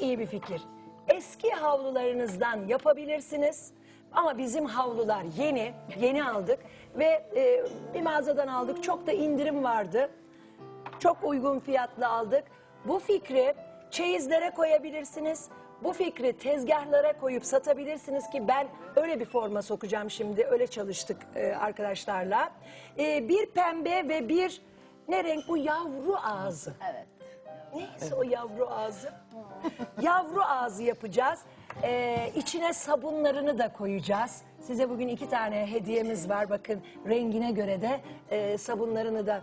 çok iyi bir fikir. Eski havlularınızdan yapabilirsiniz. Ama bizim havlular yeni, yeni aldık ve e, bir mağazadan aldık. Çok da indirim vardı. Çok uygun fiyatlı aldık. Bu fikri çeyizlere koyabilirsiniz. Bu fikri tezgahlara koyup satabilirsiniz ki ben öyle bir forma sokacağım şimdi. Öyle çalıştık e, arkadaşlarla. E, bir pembe ve bir ne renk bu yavru ağzı. Evet. Neyse o yavru ağzı. yavru ağzı yapacağız. Ee, içine sabunlarını da koyacağız. Size bugün iki tane hediyemiz var. Bakın rengine göre de e, sabunlarını da...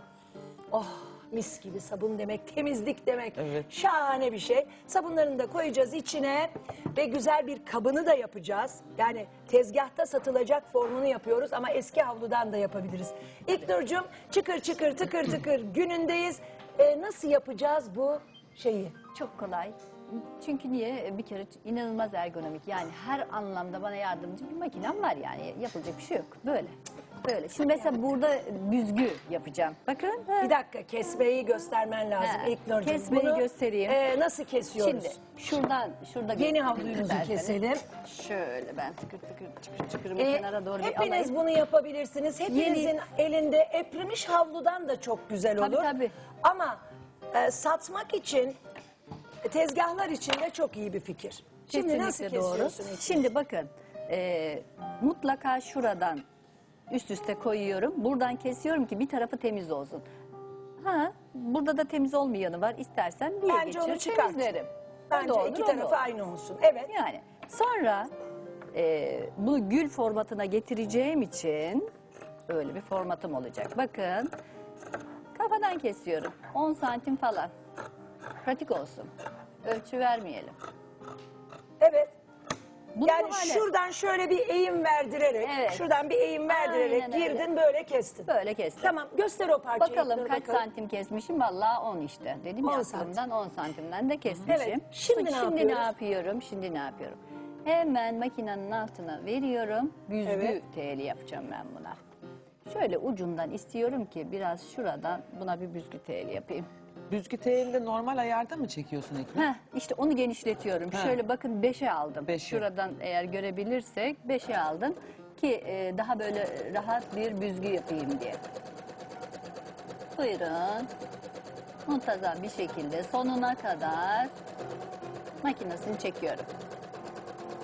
Oh mis gibi sabun demek, temizlik demek. Evet. Şahane bir şey. Sabunlarını da koyacağız içine ve güzel bir kabını da yapacağız. Yani tezgahta satılacak formunu yapıyoruz ama eski havludan da yapabiliriz. İlknur'cum çıkır çıkır tıkır tıkır günündeyiz. Ee, nasıl yapacağız bu şeyi? Çok kolay. Çünkü niye? Bir kere inanılmaz ergonomik. Yani her anlamda bana yardımcı bir makinem var yani. Yapılacak bir şey yok. Böyle. Böyle. Şimdi mesela burada büzgü yapacağım. Bakın. ha. Bir dakika kesmeyi göstermen lazım Ha, İlknur'cum. kesmeyi Bunu, göstereyim. e, nasıl kesiyoruz? Şimdi şuradan şurada Yeni havluyumuzu isterseniz. keselim. Şöyle ben tıkır tıkır çıkır çıkırımı Ee, kenara doğru bir hepiniz alayım. bunu yapabilirsiniz. Hepinizin elinde eprimiş havludan da çok güzel olur. Tabii, tabii. Ama e, satmak için e, tezgahlar için de çok iyi bir fikir. Şimdi nasıl Kesinlikle kesiyorsun? Şimdi bakın e, mutlaka şuradan üst üste koyuyorum. Buradan kesiyorum ki bir tarafı temiz olsun. Ha, burada da temiz olmayanı var. İstersen bir Bence geçir, onu çıkart. temizlerim. Bence olur, iki tarafı olur. aynı olsun. Evet. Yani sonra e, bunu gül formatına getireceğim için öyle bir formatım olacak. Bakın kafadan kesiyorum. 10 santim falan. Pratik olsun. Ölçü vermeyelim. Evet. Bunu yani böyle- şuradan şöyle bir eğim verdirerek, Evet. şuradan bir eğim verdirerek Aynen öyle. girdin böyle kestin. Böyle kestim. Tamam göster o parçayı. Bakalım Dur kaç bakalım. santim kesmişim? Vallahi 10 işte. Dedim 10 ya santim. aklımdan 10 santimden de kesmişim. Evet. Şimdi ne Şimdi ne yapıyorum? Şimdi ne yapıyorum? Hemen makinenin altına veriyorum. Büzgü Evet. teli yapacağım ben buna. Şöyle ucundan istiyorum ki biraz şuradan buna bir büzgü teli yapayım. Büzgü teğelde normal ayarda mı çekiyorsun ekmeği? Heh, işte onu genişletiyorum. Ha. Şöyle bakın 5'e aldım. Beşe. Şuradan eğer görebilirsek 5'e aldım ki e, daha böyle rahat bir büzgü yapayım diye. Buyurun. Muntazam bir şekilde sonuna kadar makinesini çekiyorum.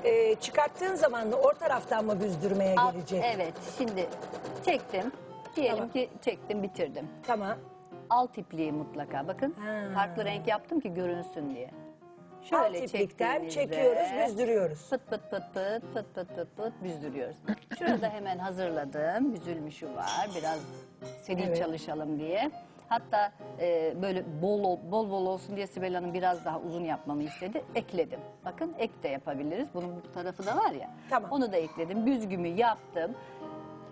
Ee, çıkarttığın zaman da or taraftan mı büzdürmeye Alt- gelecek? evet şimdi çektim. Diyelim Tamam. ki çektim bitirdim. Tamam. Alt ipliği mutlaka bakın. Ha. Farklı renk yaptım ki görünsün diye. Alt iplikten çekiyoruz, büzdürüyoruz. Pıt pıt pıt pıt pıt pıt pıt pıt büzdürüyoruz. Şurada hemen hazırladım. Büzülmüşü var. Biraz seri Evet. çalışalım diye. Hatta e, böyle bol bol bol olsun diye Sibel Hanım biraz daha uzun yapmamı istedi. Ekledim. Bakın ek de yapabiliriz. Bunun bu tarafı da var ya. Tamam. Onu da ekledim. Büzgümü yaptım.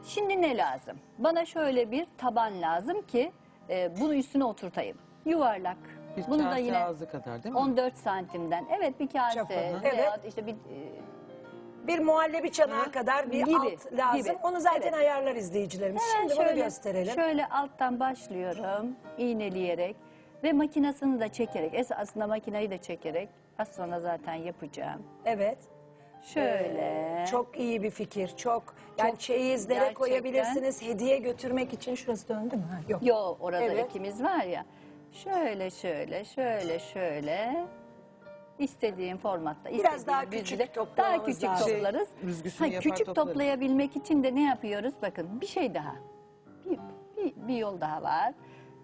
Şimdi ne lazım? Bana şöyle bir taban lazım ki e, bunu üstüne oturtayım. Yuvarlak. Bir bunu da kase yine ağzı kadar değil mi? 14 santimden. Evet bir kase. Çapı. veya Evet. işte bir e, Bir muhallebi çanağı kadar bir Gibi, alt lazım. gibi. Onu zaten Evet. ayarlar izleyicilerimiz. Hemen Şimdi bunu gösterelim. Şöyle alttan başlıyorum iğneleyerek ve makinesini de çekerek esasında makineyi de çekerek az sonra zaten yapacağım. Evet. Şöyle. Çok iyi bir fikir. Çok. Yani Çok çeyizlere gerçekten. koyabilirsiniz. Hediye götürmek için şurası döndü mü? Ha, yok. Yo orada Evet. ikimiz var ya. Şöyle şöyle şöyle şöyle istediğim formatta Biraz daha küçük büzgüde daha küçük lazım. toplarız. Şey, yapar küçük toplarız. toplayabilmek için de ne yapıyoruz? Bakın bir şey daha. Bir, bir, bir yol daha var.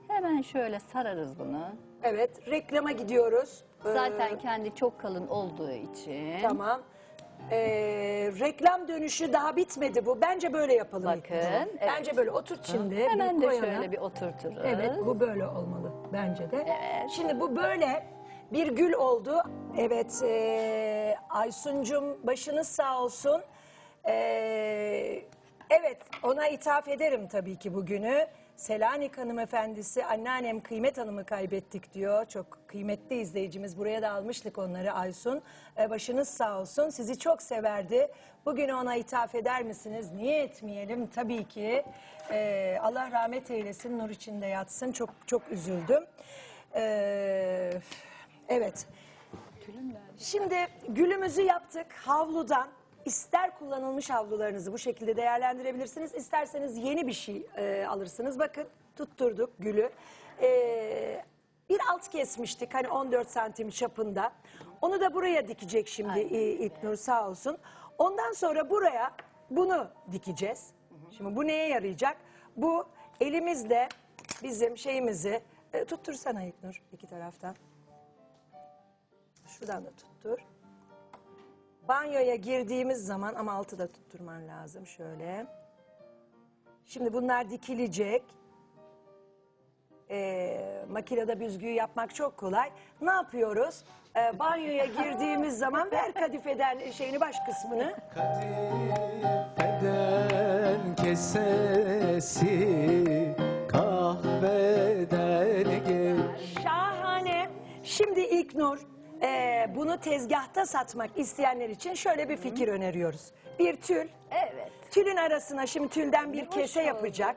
Hemen şöyle sararız bunu. Evet. Reklama gidiyoruz. Ee, Zaten kendi çok kalın olduğu için. Tamam. Ee, reklam dönüşü daha bitmedi bu. Bence böyle yapalım. Bakın, evet. Bence böyle oturt şimdi. Hemen bir de koy ona. şöyle bir oturturuz. Evet bu böyle olmalı bence de. Evet. Şimdi bu böyle bir gül oldu. Evet e, Aysuncum başınız sağ olsun. E, evet ona ithaf ederim tabii ki bugünü. Selanik hanımefendisi anneannem Kıymet Hanım'ı kaybettik diyor. Çok kıymetli izleyicimiz. Buraya da almıştık onları Aysun. E, başınız sağ olsun. Sizi çok severdi. Bugün ona ithaf eder misiniz? Niye etmeyelim? Tabii ki. E, Allah rahmet eylesin, nur içinde yatsın. Çok çok üzüldüm. E, evet. Şimdi gülümüzü yaptık havludan. İster kullanılmış havlularınızı bu şekilde değerlendirebilirsiniz. İsterseniz yeni bir şey e, alırsınız. Bakın tutturduk gülü. E, bir alt kesmiştik hani 14 santim çapında. Onu da buraya dikecek şimdi e, İlknur sağ olsun. Ondan sonra buraya bunu dikeceğiz. Şimdi bu neye yarayacak? Bu elimizle bizim şeyimizi e, tuttursana İlknur iki taraftan. Şuradan da tuttur. Banyoya girdiğimiz zaman ama altı da tutturman lazım şöyle. Şimdi bunlar dikilecek. Ee, makinede büzgüyü yapmak çok kolay. Ne yapıyoruz? Ee, banyoya girdiğimiz zaman ver kadifeden şeyini baş kısmını. Kadifeden kesesi kahveden geç Şahane. Şimdi İlknur e, bunu tezgahta satmak isteyenler için şöyle bir fikir öneriyoruz. Bir tül, Evet. Tülün arasına şimdi tülden bir kese oldu. yapacak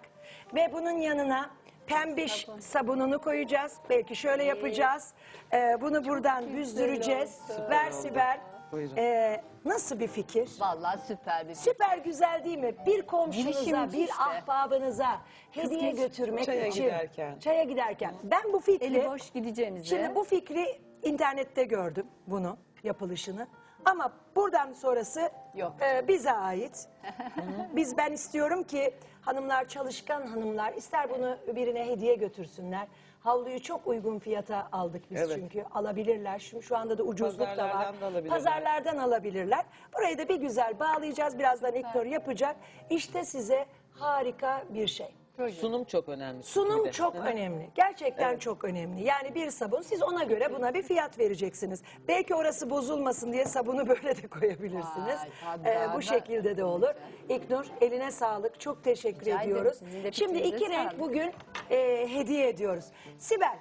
ve bunun yanına pembiş sabununu koyacağız. Belki şöyle yapacağız. Ee, bunu buradan büzdüreceğiz. Ver Sibel. Buyurun. Ee, nasıl bir fikir? Vallahi süper bir Süper güzel değil mi? Bir komşunuza, Girişimci bir işte. ahbabınıza hediye götürmek Çaya için. giderken. Çaya giderken. Ben bu fikri... Eli boş gideceğinize. Şimdi bu fikri internette gördüm bunu yapılışını. Ama buradan sonrası Yok. e, bize ait. Biz ben istiyorum ki hanımlar çalışkan hanımlar ister bunu birine hediye götürsünler. Havluyu çok uygun fiyata aldık biz Evet. çünkü alabilirler. Şu, şu anda da ucuzluk da var. Pazarlardan da alabilirler. Pazarlardan alabilirler. Burayı da bir güzel bağlayacağız. Birazdan İknur yapacak. İşte size harika bir şey. Sunum çok önemli. Sunum Bir de. çok önemli. Gerçekten çok önemli. Yani bir sabun siz ona göre buna bir fiyat vereceksiniz. Belki orası bozulmasın diye sabunu böyle de koyabilirsiniz. Vay, tabii, Ee, daha bu da şekilde de olur. İknur eline sağlık. Çok teşekkür Rica ederim. ediyoruz. Sizin de Şimdi fikrinize iki renk sağlık. bugün e, hediye ediyoruz. Sibel,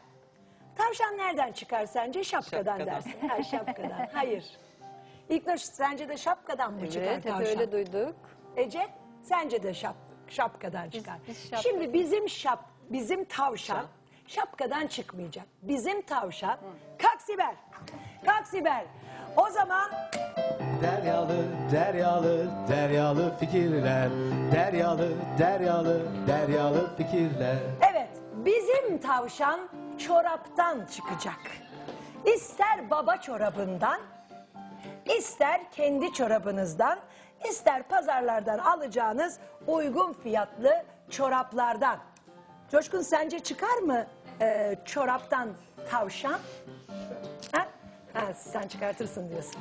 tavşan nereden çıkar sence? Şapkadan, Şapkadan. dersin. Ha, şapkadan. Hayır. İknur sence de şapkadan mı çıkar Evet, hep tavşan? öyle duyduk. Ece sence de şap, şapkadan çıkar. biz şapka- Şimdi bizim şap bizim tavşan şapkadan çıkmayacak. Bizim tavşan kalk Sibel. Kalk Sibel. O zaman Deryalı, deryalı, deryalı fikirler Deryalı, deryalı, deryalı fikirler evet bizim tavşan çoraptan çıkacak. İster baba çorabından, ister kendi çorabınızdan, ister pazarlardan alacağınız uygun fiyatlı çoraplardan. Coşkun sence çıkar mı e, çoraptan tavşan? Ha? ha? Sen çıkartırsın diyorsun.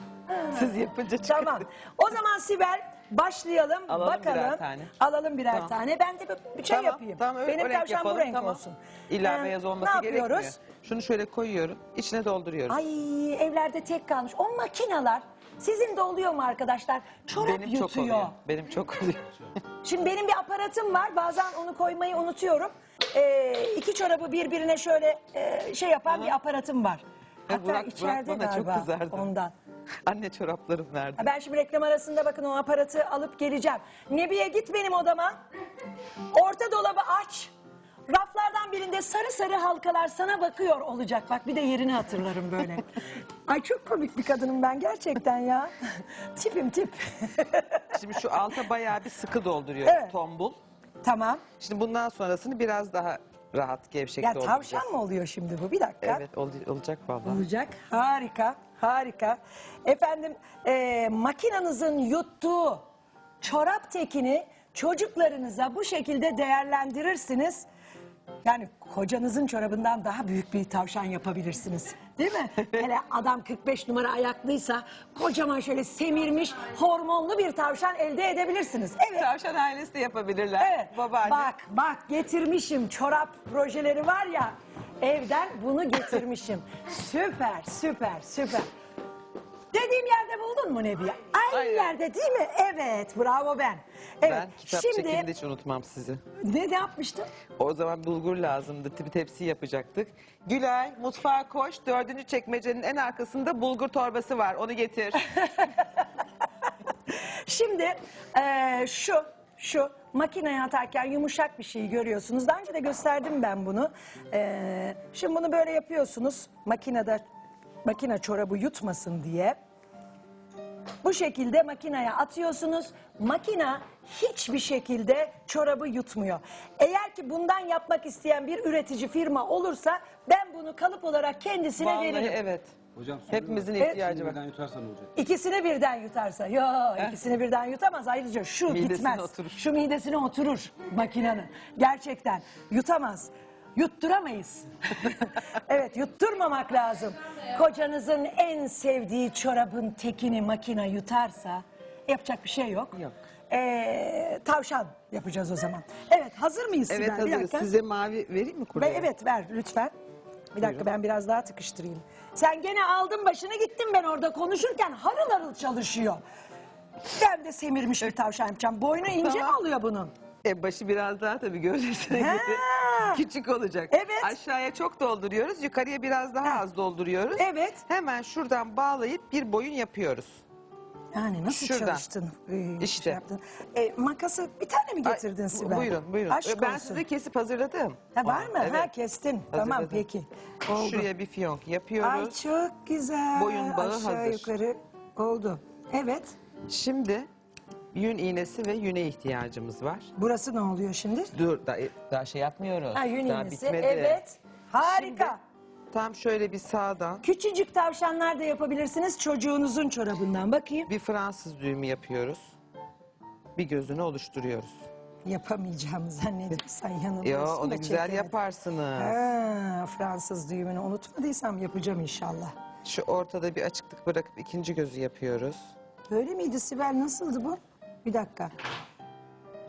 Siz yapınca çıkar. Tamam. O zaman Sibel başlayalım. Alalım bakalım. birer tane. Alalım birer Tamam. tane. Ben de bir- şey yapayım. Tamam, öyle, Benim o renk tavşan yapalım, bu renk tamam. olsun. İlla Ee, beyaz olması ne gerekmiyor. yapıyoruz? Şunu şöyle koyuyorum, içine dolduruyorum. Ay evlerde tek kalmış. O makineler sizin de oluyor mu arkadaşlar? Çorap Benim çok yutuyor. oluyor. Benim çok oluyor. Şimdi benim bir aparatım var. Bazen onu koymayı unutuyorum. Ee, iki çorabı birbirine şöyle e, şey yapan bir aparatım var. Hatta Burak- içeride bana çok galiba kızardı. ondan. Anne çoraplarım nerede? Ha, Ben şimdi reklam arasında bakın o aparatı alıp geleceğim. Nebiye git benim odama. Orta dolabı aç. Raflardan birinde sarı sarı halkalar sana bakıyor olacak. Bak bir de yerini hatırlarım böyle. Ay çok komik bir kadınım ben gerçekten ya. Tipim tip. Şimdi şu alta bayağı bir sıkı dolduruyor Evet. tombul. tamam. Şimdi bundan sonrasını biraz daha rahat, gevşek Ya dolduracağız. tavşan mı oluyor şimdi bu? Bir dakika. Evet, ol- olacak vallahi. Olacak. Harika, harika. Efendim, e, makinanızın yuttuğu çorap tekini çocuklarınıza bu şekilde değerlendirirsiniz. Yani kocanızın çorabından daha büyük bir tavşan yapabilirsiniz. Değil mi? Hele adam 45 numara ayaklıysa kocaman şöyle semirmiş hormonlu bir tavşan elde edebilirsiniz. Evet. Tavşan ailesi de yapabilirler. Evet. Babaanne. Bak bak getirmişim çorap projeleri var ya evden bunu getirmişim. süper süper süper. Dediğim yerde buldun mu Nebiye? Aynı Aynen. yerde değil mi? Evet bravo ben. Evet. Ben kitap Şimdi çekiminde hiç unutmam sizi. ne, ne yapmıştım? O zaman bulgur lazımdı. Bir tepsi yapacaktık. Gülay mutfağa koş. Dördüncü çekmecenin en arkasında bulgur torbası var. Onu getir. Şimdi eee, şu şu makineye atarken yumuşak bir şeyi görüyorsunuz. Daha önce de gösterdim ben bunu. Eee, şimdi bunu böyle yapıyorsunuz. Makinede makine çorabı yutmasın diye bu şekilde makineye atıyorsunuz. Makina hiçbir şekilde çorabı yutmuyor. Eğer ki bundan yapmak isteyen bir üretici firma olursa ben bunu kalıp olarak kendisine Vallahi veririm. evet. Hocam Hepimizin Evet. ihtiyacı var. birden yutarsan olacak. İkisini birden yutarsa. Yo ikisini birden yutamaz. Ayrıca şu Midesine gitmez. oturur. Şu midesine oturur makinenin. Gerçekten yutamaz. Yutturamayız. evet yutturmamak lazım. Kocanızın en sevdiği çorabın tekini makine yutarsa yapacak bir şey yok. Yok. Ee, tavşan yapacağız o zaman. Evet hazır mıyız Evet Sibel? Bir hazırız. dakika. Size mavi vereyim mi Ve evet ver lütfen. Bir dakika ben biraz daha tıkıştırayım. Sen gene aldın başını gittin ben orada konuşurken harıl harıl çalışıyor. Ben de semirmiş bir tavşan yapacağım. Boynu ince mi Tamam. oluyor bunun? E, başı biraz daha tabii gövdesine göre küçük olacak. Evet. Aşağıya çok dolduruyoruz, yukarıya biraz daha Ha. az dolduruyoruz. Evet. Hemen şuradan bağlayıp bir boyun yapıyoruz. Yani nasıl Şuradan. çalıştın? Ee, İşte. şey yaptın? E, makası bir tane mi getirdin Sibel? Buyurun, buyurun. Aşk ben olsun. size kesip hazırladım. Ha, var mı? Evet. Ha kestin. Tamam Hazırladım. peki. Oldu. Şuraya bir fiyonk Ay yapıyoruz. çok güzel. Boyun bağı Aşağı hazır. yukarı oldu. Evet. Şimdi yün iğnesi ve yüne ihtiyacımız var. Burası ne oluyor şimdi? Dur, daha, daha şey yapmıyoruz. Ha yün daha iğnesi. bitmedi. Evet. Harika. Şimdi tam şöyle bir sağdan Küçücük tavşanlar da yapabilirsiniz çocuğunuzun çorabından. Bakayım. bir Fransız düğümü yapıyoruz. Bir gözünü oluşturuyoruz. Yapamayacağımı zannediyorsan yanılıyorsun Yo da onu güzel çekemedim. yaparsınız. Ha, Fransız düğümünü unutmadıysam yapacağım inşallah. Şu ortada bir açıklık bırakıp ikinci gözü yapıyoruz. Böyle miydi Sibel? Nasıldı bu? Bir dakika.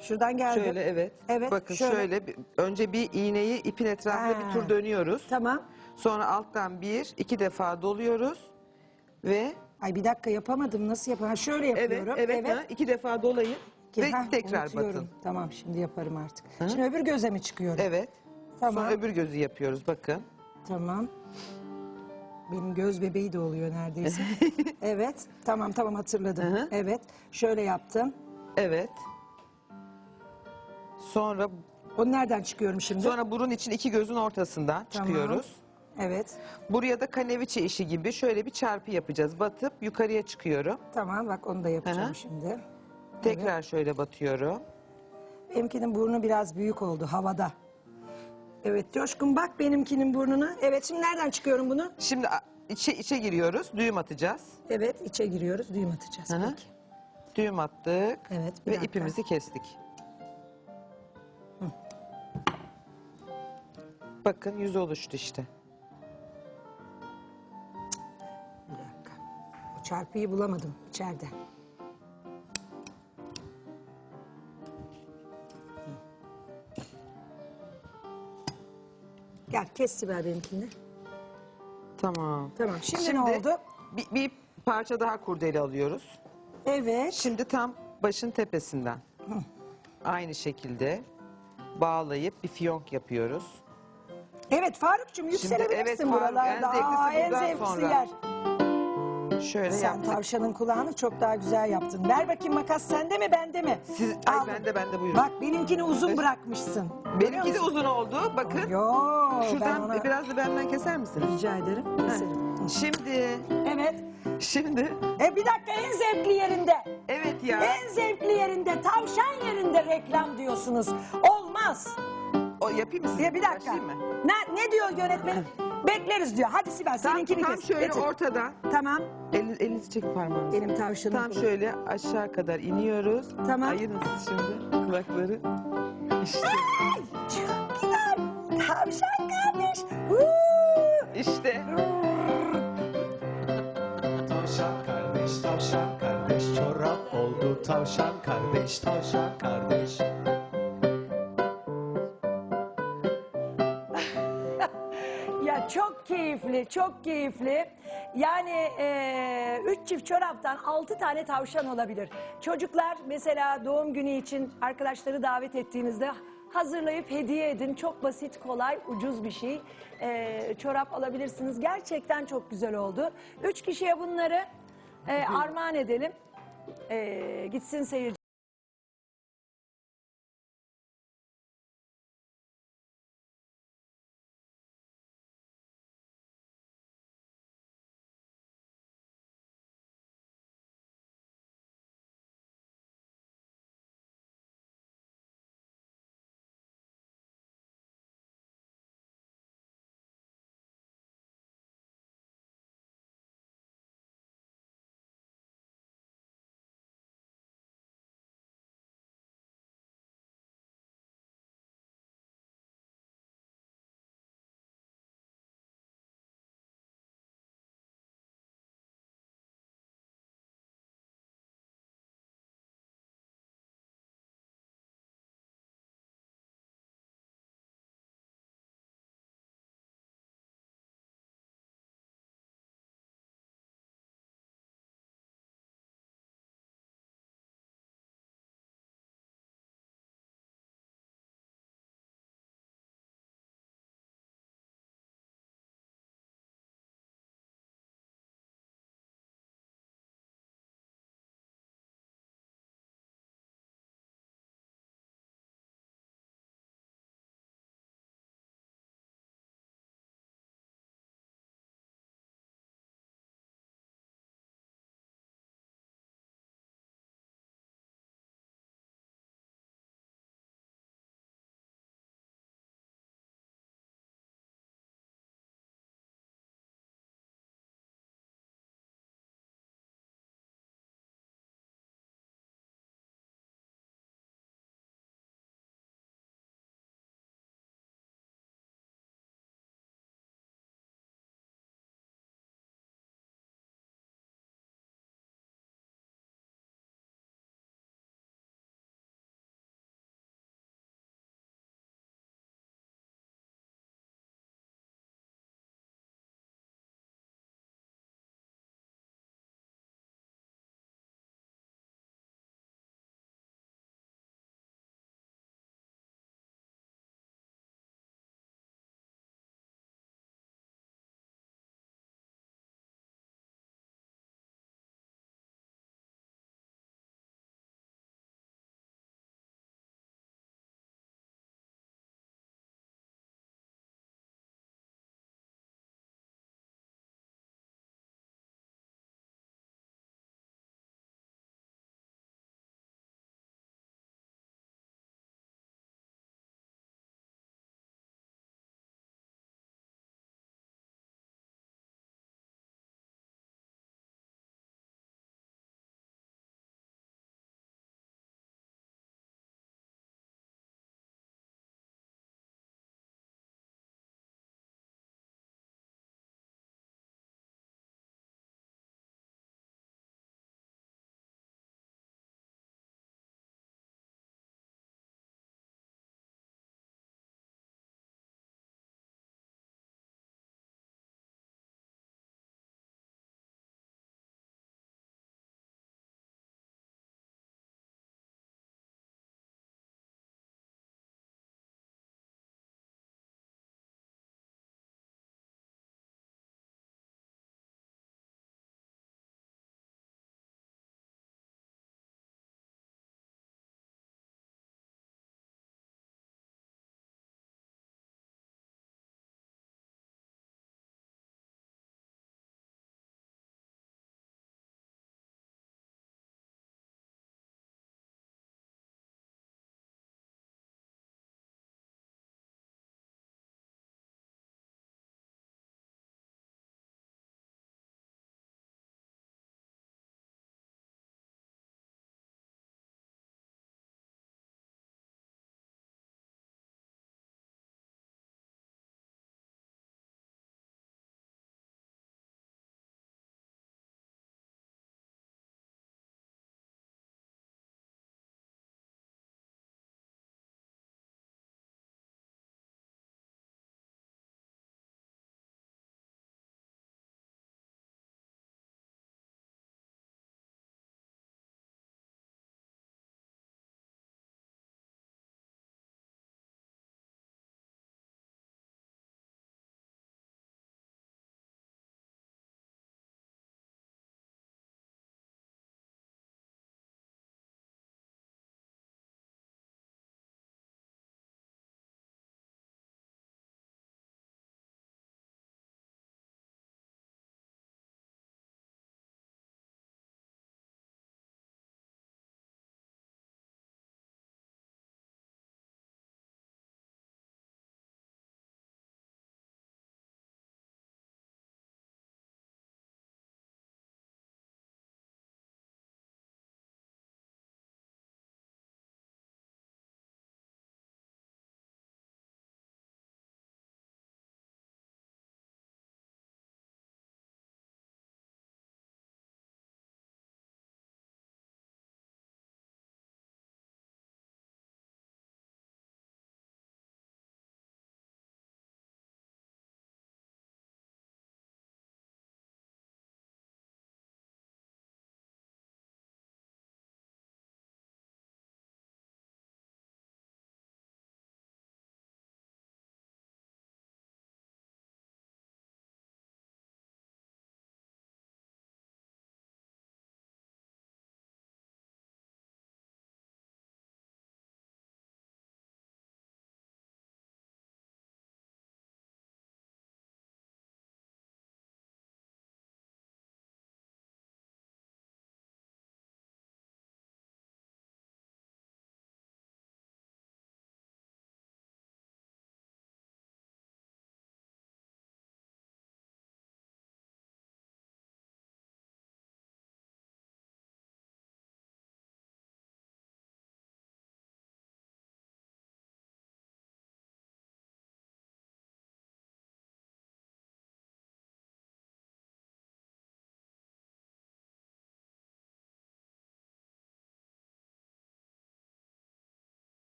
Şuradan geldi. Şöyle evet. Evet, Bakın şöyle. şöyle, bir- önce bir iğneyi ipin etrafında Ha. bir tur dönüyoruz. Tamam. Sonra alttan bir, iki defa doluyoruz. Ve Ay bir dakika yapamadım. Nasıl yapayım? Ha, şöyle evet, yapıyorum. evet, Ha, iki defa dolayın Ki- ve ha, tekrar unutuyorum. batın. Tamam şimdi yaparım artık. Şimdi öbür göze mi çıkıyorum? Evet. Tamam. Sonra öbür gözü yapıyoruz bakın. Tamam. Benim göz bebeği de oluyor neredeyse. evet. Tamam tamam hatırladım. Hı hı. Evet. Şöyle yaptım. Evet. Sonra Onu nereden çıkıyorum şimdi? sonra burun için iki gözün ortasından Tamam. çıkıyoruz. Evet. Buraya da kaneviçe işi gibi şöyle bir çarpı yapacağız. Batıp yukarıya çıkıyorum. Tamam bak onu da yapacağım Hı hı. şimdi. Tekrar şöyle batıyorum. Benimkinin burnu biraz büyük oldu havada. Evet Coşkun bak benimkinin burnuna. Evet şimdi nereden çıkıyorum bunu? Şimdi a- içe içe giriyoruz. Düğüm atacağız. Evet içe giriyoruz düğüm atacağız. Hı hı. Peki. Düğüm attık. Evet, bir Ve dakika. ipimizi kestik. Bakın yüz oluştu işte. Bir dakika. O çarpıyı bulamadım içeride. Gel kes Sibel benimkini. Tamam. Tamam şimdi, ne oldu? Bir, bir parça daha kurdele alıyoruz. Evet. Şimdi tam başın tepesinden. Aynı şekilde bağlayıp bir fiyonk yapıyoruz. Evet Farukcuğum yükselebilirsin evet, Faruk, buralarda. en zevklisi Aa, en buradan zevklisi sonra. yer. Şöyle Sen yaptık. tavşanın kulağını çok daha güzel yaptın. Ver bakayım makas sende mi bende mi? Siz, ay bende bende buyurun. Bak benimkini uzun bırakmışsın. Görüyor Benimki de musun? uzun oldu. Bakın. Yo, Şuradan ona biraz da benden keser misiniz? rica ederim. Keserim. Şimdi, Evet. şimdi, E bir dakika en zevkli yerinde. evet ya. En zevkli yerinde, tavşan yerinde reklam diyorsunuz. Olmaz. O yapayım mı size? Ya bir dakika. Başlayayım mı? Ne, ne diyor yönetmenim? Bekleriz diyor. Hadi Sibel Tam, seninkini tam kes. şöyle Getir. ortadan. Tamam. Eliniz, elinizi çekin parmağınızı. Benim tavşanım. Tam kulağı. şöyle aşağı kadar iniyoruz. Tamam. Ayırın siz şimdi kulakları. İşte, Çok güzel. Tavşan kardeş. Huu. işte. Tavşan kardeş, tavşan kardeş, çorap oldu tavşan kardeş, tavşan kardeş. Ya çok keyifli, çok keyifli. Yani eee, üç çift çoraptan altı tane tavşan olabilir. Çocuklar mesela doğum günü için arkadaşları davet ettiğinizde hazırlayıp hediye edin. Çok basit, kolay, ucuz bir şey. Eee, çorap alabilirsiniz. Gerçekten çok güzel oldu. Üç kişiye bunları eee, armağan edelim. Eee, gitsin seyirci.